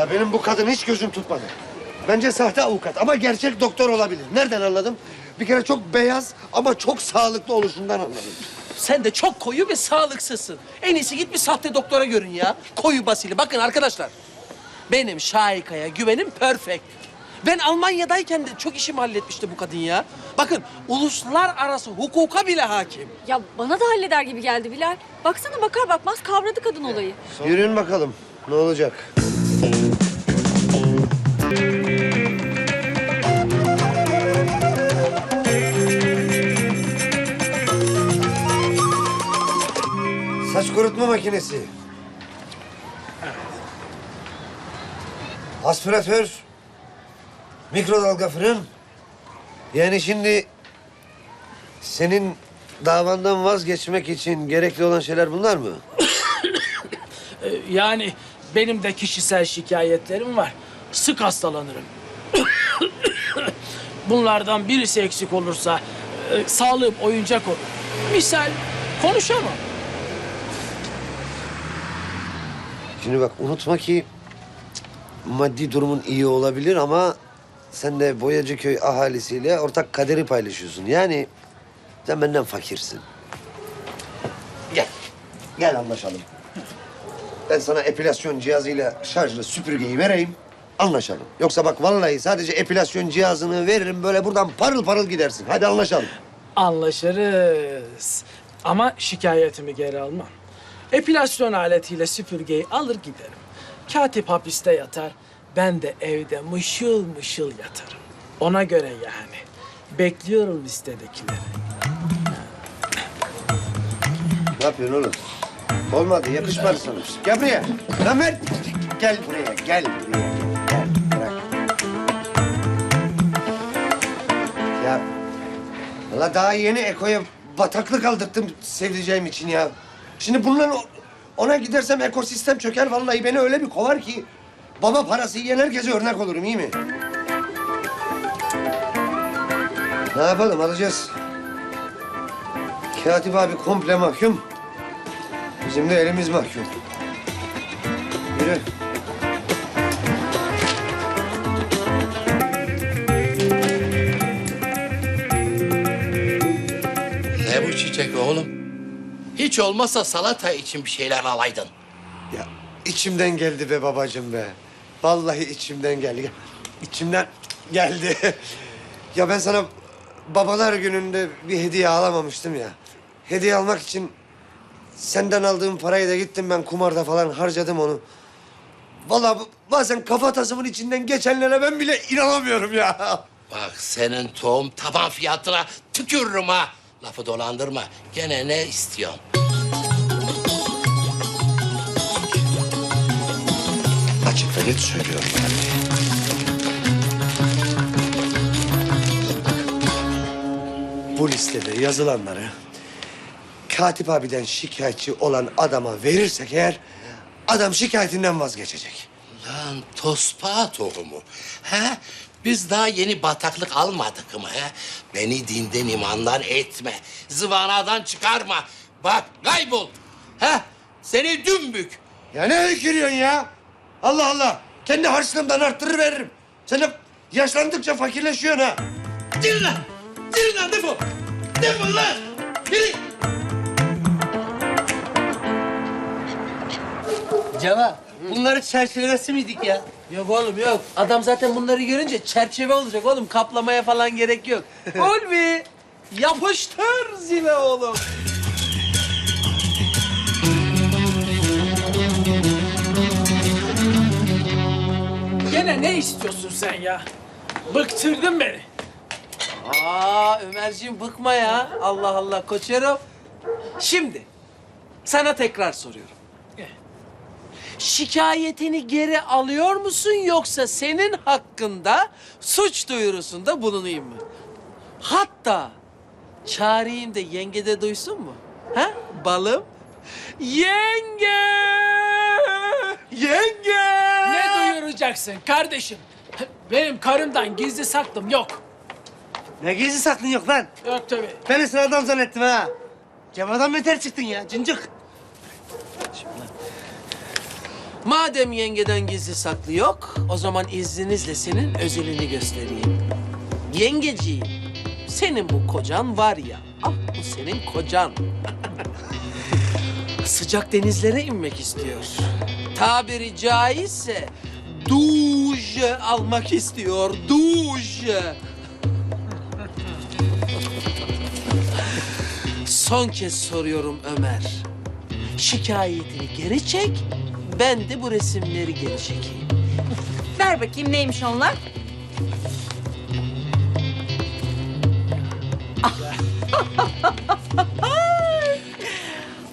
Vallahi benim bu kadın hiç gözüm tutmadı. Bence sahte avukat ama gerçek doktor olabilir. Nereden anladım? Bir kere çok beyaz ama çok sağlıklı oluşundan anladım. Sen de çok koyu ve sağlıksızsın. En iyisi git bir sahte doktora görün ya. Koyu basili. Bakın arkadaşlar. Benim Şahika'ya güvenim perfect. Ben Almanya'dayken de çok işimi halletmişti bu kadın ya. Bakın uluslararası hukuka bile hakim. Ya bana da halleder gibi geldi Bilal. Baksana bakar bakmaz kavradı kadın olayı. Yürüyün bakalım ne olacak? Kurutma makinesi. Aspiratör. Mikrodalga fırın. Yani şimdi senin davandan vazgeçmek için gerekli olan şeyler bunlar mı? Yani benim de kişisel şikayetlerim var. Sık hastalanırım. Bunlardan birisi eksik olursa e, sağlığım oyuncak olur. Misal konuşamam. Şimdi bak unutma ki maddi durumun iyi olabilir ama sen de Boyacıköy ahalisiyle ortak kaderi paylaşıyorsun. Yani sen benden fakirsin. Gel. Gel anlaşalım. Ben sana epilasyon cihazıyla şarjlı süpürgeyi vereyim. Anlaşalım. Yoksa bak vallahi sadece epilasyon cihazını veririm böyle buradan parıl parıl gidersin. Hadi anlaşalım. Anlaşırız. Ama şikayetimi geri almam. Epilasyon aletiyle süpürgeyi alır giderim. Katip hapiste yatar. Ben de evde mışıl mışıl yatarım. Ona göre yani. Bekliyorum listedekileri. Ne yapıyorsun oğlum? Olmadı, yakışmadı sana. Gel buraya. Lan ver. Gel buraya, gel buraya. Gel, bırak. Ya, valla daha yeni Eko'ya bataklık aldırttım sevdiceğim için ya. Şimdi o- ona gidersem ekosistem çöker vallahi beni öyle bir kovar ki... ...baba parası yiyen herkese örnek olurum iyi mi? Ne yapalım alacağız. Katip abi komple mahkum. Bizim de elimiz mahkum. Yürü. Ne bu çiçek oğlum? Hiç olmazsa salata için bir şeyler alaydın. Ya içimden geldi be babacığım be. Vallahi içimden geldi. İçimden geldi. ya ben sana babalar gününde bir hediye alamamıştım ya. Hediye almak için senden aldığım parayı da gittim ben kumarda falan harcadım onu. Vallahi bazen kafa tasımın içinden geçenlere ben bile inanamıyorum ya. Bak senin tohum taban fiyatına tükürürüm ha. Lafı dolandırma. Gene ne istiyorsun? Açık ve net söylüyorum. Bu listede yazılanları Katip abiden şikayetçi olan adama verirsek eğer adam şikayetinden vazgeçecek. Lan tospa tohumu. He? Biz daha yeni bataklık almadık mı he? Beni dinden imandan etme. Zıvanadan çıkarma. Bak kaybol. He? Seni dümbük. Ya ne öykürüyorsun ya? Allah Allah. Kendi harçlığımdan arttırır veririm. Sen yaşlandıkça fakirleşiyorsun ha. Gidin lan. Gidin lan defol. Defol lan. Gidin. Ceva, bunları çerçevelesi miydik ya? Yok oğlum yok. Adam zaten bunları görünce çerçeve olacak oğlum. Kaplamaya falan gerek yok. Ulvi, yapıştır zile oğlum. Gene ne istiyorsun sen ya? Bıktırdın beni. Aa Ömerciğim bıkma ya. Allah Allah koçerim. Şimdi sana tekrar soruyorum. Şikayetini geri alıyor musun yoksa senin hakkında suç duyurusunda bulunayım mı? Hatta çağırayım da yenge de duysun mu? Ha? Balım? Yenge! Yenge! Ne duyuracaksın kardeşim? Benim karımdan gizli saklım yok. Ne gizli saklın yok lan? Yok tabii. Beni sıradan zannettim ha. Cevadan beter çıktın ya, cıncık. Madem yengeden gizli saklı yok, o zaman izninizle senin özelini göstereyim. Yengeciğim, senin bu kocan var ya, ah bu senin kocan. Sıcak denizlere inmek istiyor. Tabiri caizse duş almak istiyor, duş. Son kez soruyorum Ömer. Şikayetini geri çek, ben de bu resimleri geri çekeyim. Ver bakayım neymiş onlar?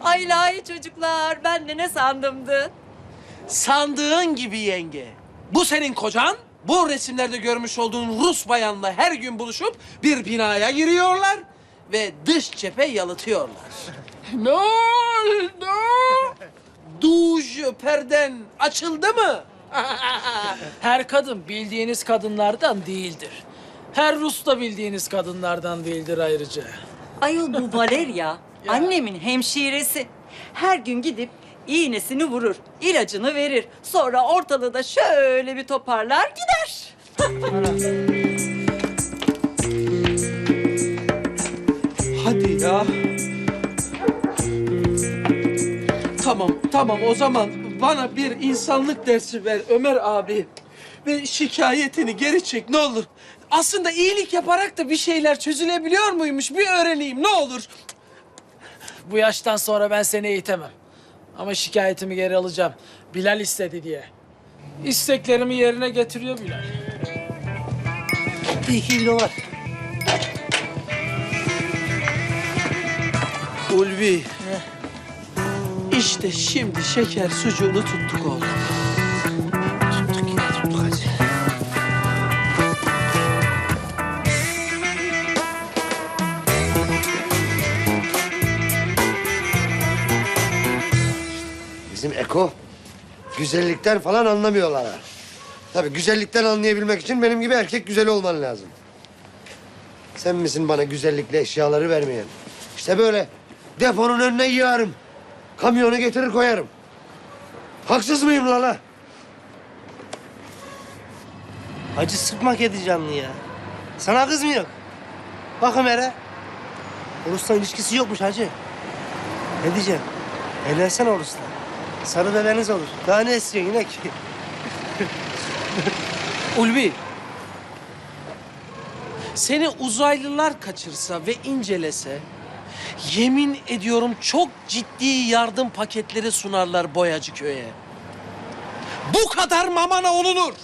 Ay ilahi çocuklar ben de ne sandımdı. Sandığın gibi yenge. Bu senin kocan. Bu resimlerde görmüş olduğun Rus bayanla her gün buluşup bir binaya giriyorlar ve dış cephe yalıtıyorlar. ne oldu? Duş perden açıldı mı? Her kadın bildiğiniz kadınlardan değildir. Her Rus da bildiğiniz kadınlardan değildir ayrıca. Ayol bu Valeria, annemin hemşiresi. Her gün gidip iğnesini vurur, ilacını verir. Sonra ortalığı da şöyle bir toparlar gider. Hadi ya. Tamam, tamam o zaman bana bir insanlık dersi ver Ömer abi. Ve şikayetini geri çek ne olur. Aslında iyilik yaparak da bir şeyler çözülebiliyor muymuş bir öğreneyim ne olur. Bu yaştan sonra ben seni eğitemem. Ama şikayetimi geri alacağım. Bilal istedi diye. İsteklerimi yerine getiriyor Bilal. Bir iki kilo var. Ulvi. İşte şimdi şeker sucuğunu tuttuk oğlum. Tuttuk yine tuttuk hadi. Bizim Eko güzellikten falan anlamıyorlar ha. Tabii güzellikten anlayabilmek için benim gibi erkek güzeli olman lazım. Sen misin bana güzellikle eşyaları vermeyen? İşte böyle deponun önüne yığarım. Kamyonu getirir koyarım. Haksız mıyım lala? Hacı sıkma kedi canlı ya. Sana kız mı yok? Bak Ömer'e. Oruç'la ilişkisi yokmuş hacı. Ne diyeceğim? Evlensene Oruç'la. Sarı bebeniz olur. Daha ne istiyorsun yine ki? Ulvi. Seni uzaylılar kaçırsa ve incelese... ...yemin ediyorum çok ciddi yardım paketleri sunarlar Boyacı köye. Bu kadar mamana olunur.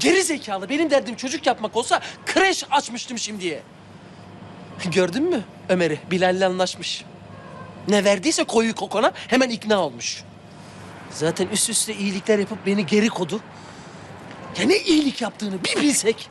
Geri zekalı benim derdim çocuk yapmak olsa kreş açmıştım şimdiye. Gördün mü Ömer'i? Bilal'le anlaşmış. Ne verdiyse koyu kokona hemen ikna olmuş. Zaten üst üste iyilikler yapıp beni geri kodu. Ya ne iyilik yaptığını bir bilsek.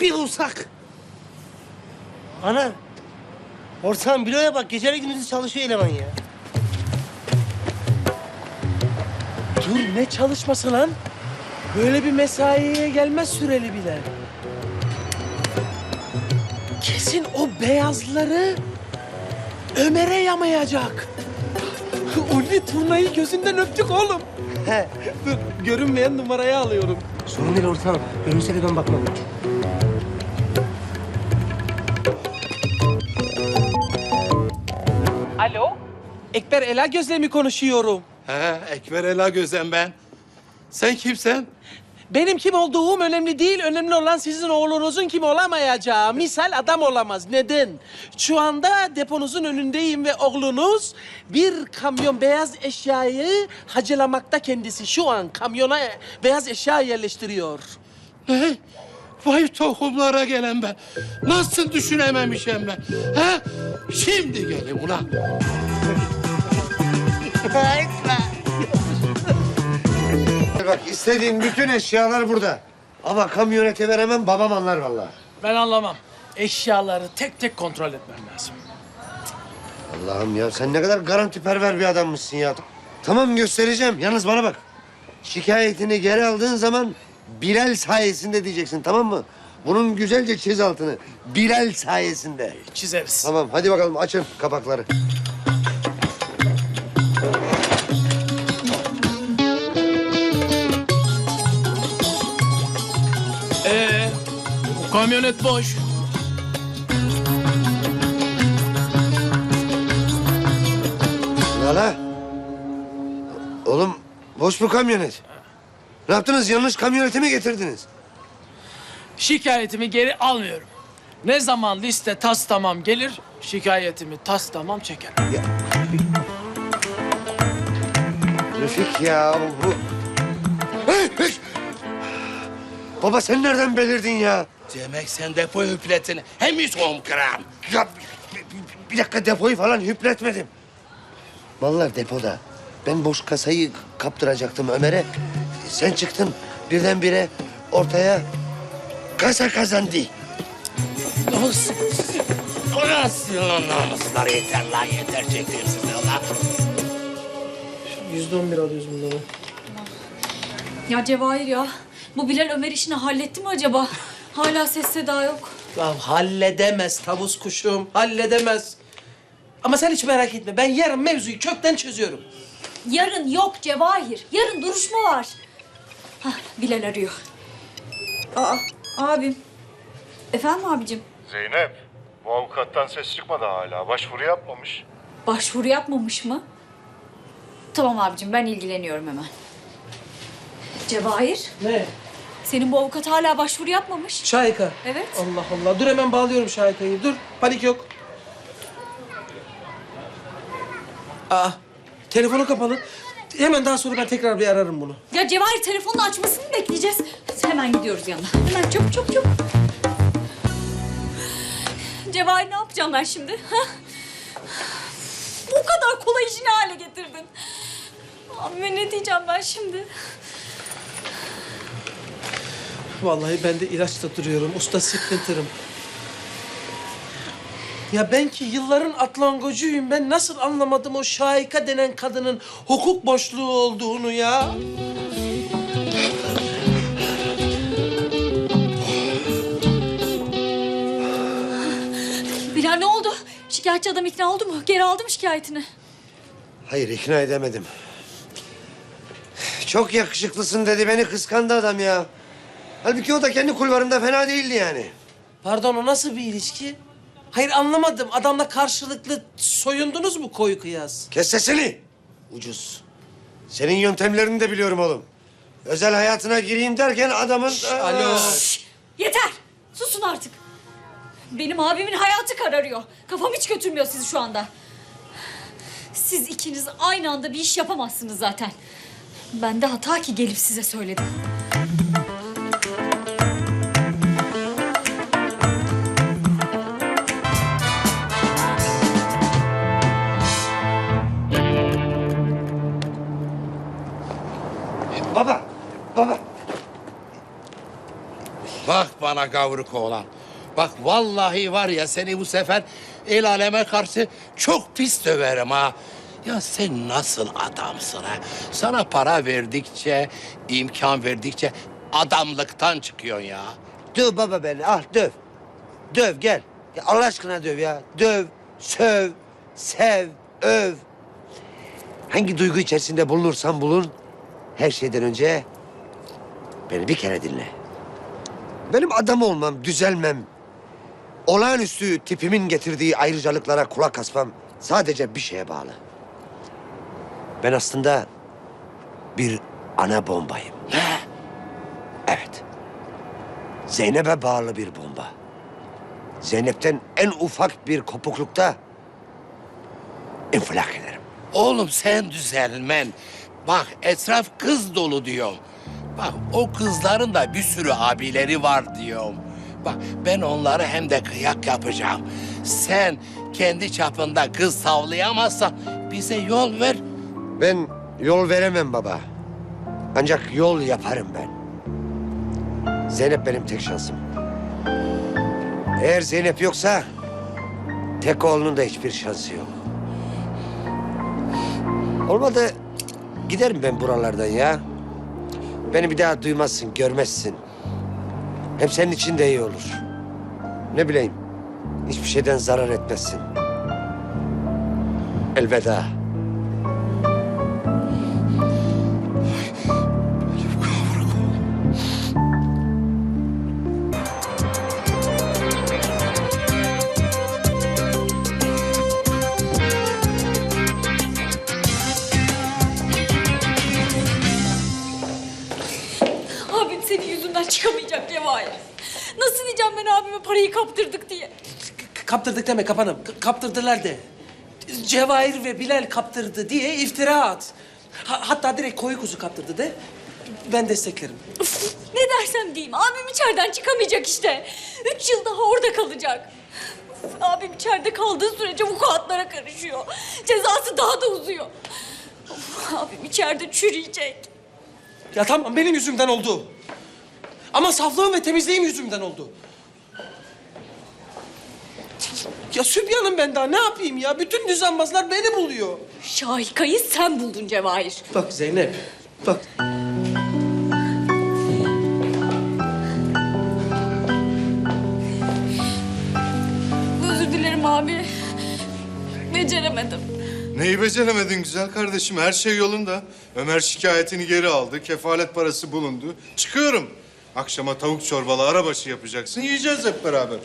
Bir olsak. Ana. Ortağım biloya bak. Geceli gündüzü çalışıyor eleman ya. Dur ne çalışması lan? Böyle bir mesaiye gelmez süreli bile. Kesin o beyazları Ömer'e yamayacak. Ulvi turnayı gözünden öptük oğlum. He. Dur görünmeyen numarayı alıyorum. Sorun değil ortağım. Görünse de ben bakmam. Alo? Ekber Ela Gözle mi konuşuyorum? He, Ekber Ela Gözen ben. Sen kimsen? Benim kim olduğum önemli değil. Önemli olan sizin oğlunuzun kim olamayacağı. Misal adam olamaz. Neden? Şu anda deponuzun önündeyim ve oğlunuz bir kamyon beyaz eşyayı hacılamakta kendisi. Şu an kamyona beyaz eşya yerleştiriyor. Ne? Vay tohumlara gelen ben. Nasıl düşünememişim ben? He? Şimdi gelin ulan. Bak istediğin bütün eşyalar burada. Ama kamyonete veremem babam anlar vallahi. Ben anlamam. Eşyaları tek tek kontrol etmem lazım. Allah'ım ya sen ne kadar garantiperver bir adammışsın ya. Tamam göstereceğim. Yalnız bana bak. Şikayetini geri aldığın zaman Bilal sayesinde diyeceksin tamam mı? Bunun güzelce çiz altını. Bilal sayesinde. Çizeriz. Tamam hadi bakalım açın kapakları. Ee, bu kamyonet boş. Lala. Oğlum boş bu kamyonet. Ne yaptınız? Yanlış kamyoneti mi getirdiniz? Şikayetimi geri almıyorum. Ne zaman liste tas tamam gelir, şikayetimi tas tamam çekerim. Ya. Refik ya bu... Hey, hey! Baba sen nereden belirdin ya? Demek sen depo hüpletini hem yüz on gram. Ya bir dakika depoyu falan hüpletmedim. Mallar depoda. Ben boş kasayı kaptıracaktım Ömer'e. Sen çıktın birdenbire ortaya kasa kazandı. Olsun. Orası lan namuslar yeter lan yeter çektim size lan. Yüzde on bir alıyoruz bunları. Ya Cevahir ya. Bu Bilal Ömer işini halletti mi acaba? Hala ses seda yok. Ya halledemez tavus kuşum, halledemez. Ama sen hiç merak etme. Ben yarın mevzuyu kökten çözüyorum. Yarın yok Cevahir. Yarın duruşma var. Hah, Bilal arıyor. Aa, abim. Efendim abicim? Zeynep, bu avukattan ses çıkmadı hala. Başvuru yapmamış. Başvuru yapmamış mı? Tamam abicim ben ilgileniyorum hemen. Cevahir, Ne? senin bu avukat hala başvuru yapmamış. Şahika. Evet. Allah Allah. Dur hemen bağlıyorum Şahika'yı. Dur. Panik yok. Aa, telefonu kapalı. Hemen daha sonra ben tekrar bir ararım bunu. Ya Cevahir telefonunu açmasını bekleyeceğiz? Hemen gidiyoruz yanına. Hemen çabuk çabuk çabuk. Cevahir ne yapacağım ben şimdi? Ha? Bu kadar kolay işi ne hale getirdin? Abime ne diyeceğim ben şimdi? Vallahi ben de ilaçta duruyorum. Usta sıkıntırım. Ya ben ki yılların atlangocuyum. Ben nasıl anlamadım o Şahika denen kadının hukuk boşluğu olduğunu ya? Bilal ne oldu? Şikayetçi adam ikna oldu mu? Geri aldı mı şikayetini? Hayır ikna edemedim. Çok yakışıklısın dedi beni kıskandı adam ya. Halbuki o da kendi kulvarında fena değildi yani. Pardon o nasıl bir ilişki? Hayır anlamadım. Adamla karşılıklı soyundunuz mu koyu kıyas? Kes sesini. Ucuz. Senin yöntemlerini de biliyorum oğlum. Özel hayatına gireyim derken adamın... alo. Yeter! Susun artık. Benim abimin hayatı kararıyor. Kafam hiç götürmüyor sizi şu anda. Siz ikiniz aynı anda bir iş yapamazsınız zaten. Ben de hata ki gelip size söyledim. Bak bana gavruk oğlan. Bak vallahi var ya seni bu sefer el aleme karşı çok pis döverim ha. Ya sen nasıl adamsın ha? Sana para verdikçe, imkan verdikçe adamlıktan çıkıyorsun ya. Döv baba beni, ah döv. Döv gel. Ya Allah aşkına döv ya. Döv, söv, sev, öv. Hangi duygu içerisinde bulunursan bulun, her şeyden önce beni bir kere dinle. Benim adam olmam, düzelmem, olağanüstü tipimin getirdiği ayrıcalıklara kulak asmam sadece bir şeye bağlı. Ben aslında bir ana bombayım. Evet. Zeynep'e bağlı bir bomba. Zeynep'ten en ufak bir kopuklukta infilak ederim. Oğlum sen düzelmen. Bak etraf kız dolu diyorum. Bak o kızların da bir sürü abileri var diyorum. Bak ben onları hem de kıyak yapacağım. Sen kendi çapında kız savlayamazsan bize yol ver. Ben yol veremem baba. Ancak yol yaparım ben. Zeynep benim tek şansım. Eğer Zeynep yoksa tek oğlunun da hiçbir şansı yok. Olmadı giderim ben buralardan ya. Beni bir daha duymazsın, görmezsin. Hem senin için de iyi olur. Ne bileyim, hiçbir şeyden zarar etmezsin. Elveda. Çıkamayacak Cevahir. Nasıl diyeceğim ben abime parayı kaptırdık diye. K- kaptırdık deme kapanım. K- kaptırdılar de. Cevahir ve Bilal kaptırdı diye iftira at. Ha- hatta direkt koyu kuzu kaptırdı de. Ben desteklerim. Üf, ne dersem diyeyim abim içeriden çıkamayacak işte. Üç yıl daha orada kalacak. Üf, Abim içeride kaldığı sürece vukuatlara karışıyor. Cezası daha da uzuyor. Of, abim içeride çürüyecek. Ya tamam benim yüzümden oldu. Ama saflığım ve temizliğim yüzümden oldu. Ya Sübyan'ım ben daha ne yapayım ya? Bütün düzenbazlar beni buluyor. Şahika'yı sen buldun Cevahir. Bak Zeynep, bak. Özür dilerim abi. Beceremedim. Neyi beceremedin güzel kardeşim? Her şey yolunda. Ömer şikayetini geri aldı. Kefalet parası bulundu. Çıkıyorum. Akşama tavuk çorbalı arabaşı yapacaksın. Yiyeceğiz hep beraber.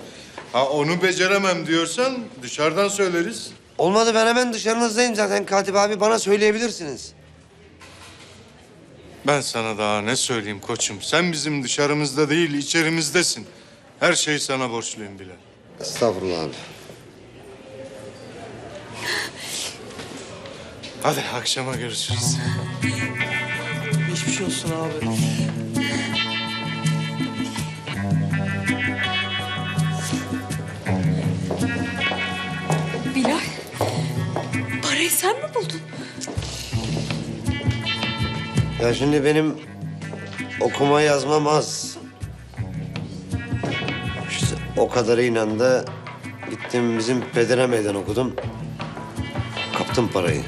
Ha onu beceremem diyorsan dışarıdan söyleriz. Olmadı ben hemen dışarınızdayım zaten Katip abi. Bana söyleyebilirsiniz. Ben sana daha ne söyleyeyim koçum? Sen bizim dışarımızda değil, içerimizdesin. Her şeyi sana borçluyum bile. Estağfurullah abi. Hadi akşama görüşürüz. Geçmiş olsun abi. Sen mi buldun? Ya şimdi benim okuma yazmam az. İşte o kadarıyla da gittim bizim pedere meydan okudum. Kaptım parayı.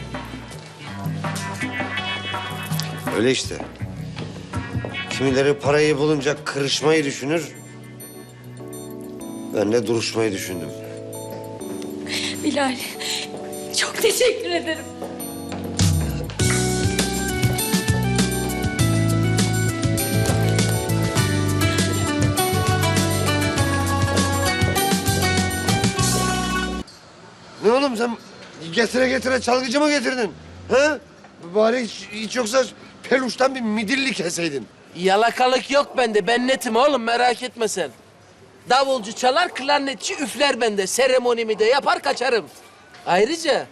Öyle işte. Kimileri parayı bulunca kırışmayı düşünür. Ben de duruşmayı düşündüm. Bilal, teşekkür ederim. Ne oğlum sen getire getire çalgıcı mı getirdin? Ha? Bari hiç, hiç yoksa peluştan bir midilli keseydin. Yalakalık yok bende. Ben netim oğlum merak etme sen. Davulcu çalar, klarnetçi üfler bende. Seremonimi de yapar kaçarım. Ayrıca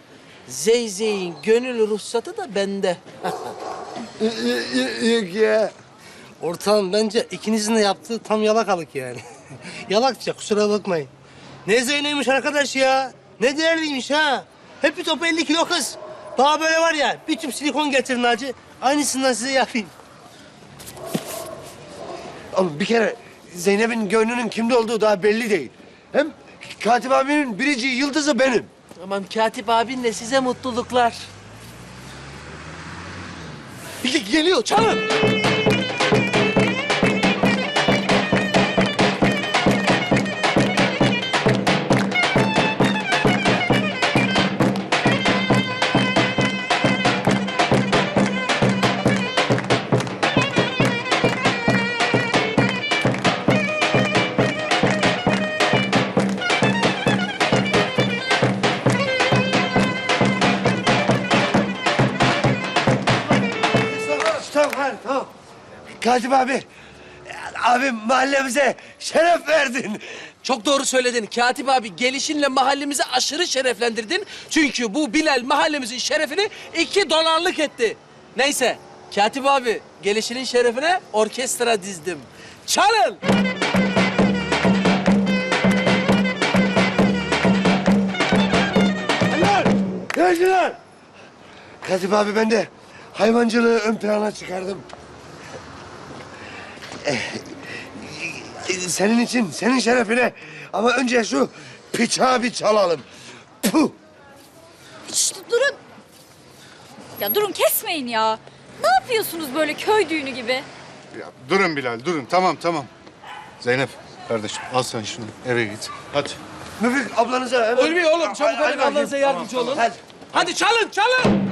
Zeyzey'in gönül ruhsatı da bende. Yok ya. Ortağım bence ikinizin de yaptığı tam yalakalık yani. Yalakça kusura bakmayın. Ne Zeynep'miş arkadaş ya. Ne değerliymiş ha. Hep bir top 50 kilo kız. Daha böyle var ya bir tüp silikon getirin hacı. Aynısından size yapayım. Oğlum bir kere Zeynep'in gönlünün kimde olduğu daha belli değil. Hem Katip abinin biricik yıldızı benim. Aman Katip abinle size mutluluklar. Ge- Geliyor çalın. Katip abi, abi mahallemize şeref verdin. Çok doğru söyledin. Katip abi gelişinle mahallemizi aşırı şereflendirdin. Çünkü bu Bilal mahallemizin şerefini iki dolarlık etti. Neyse Katip abi gelişinin şerefine orkestra dizdim. Çalın. Geldiler. Katip abi ben de hayvancılığı ön plana çıkardım. Eh, Senin için, senin şerefine. Ama önce şu bıçağı bir çalalım. Puh. Şşt, durun. Ya durun kesmeyin ya. Ne yapıyorsunuz böyle köy düğünü gibi? Ya, durun Bilal, durun. Tamam, tamam. Zeynep, kardeşim al sen şunu. Eve git. Hadi. Müfik ablanıza hemen... Ulvi oğlum çabuk Hadi ablanıza yardımcı olun. Hadi. Hadi çalın çalın.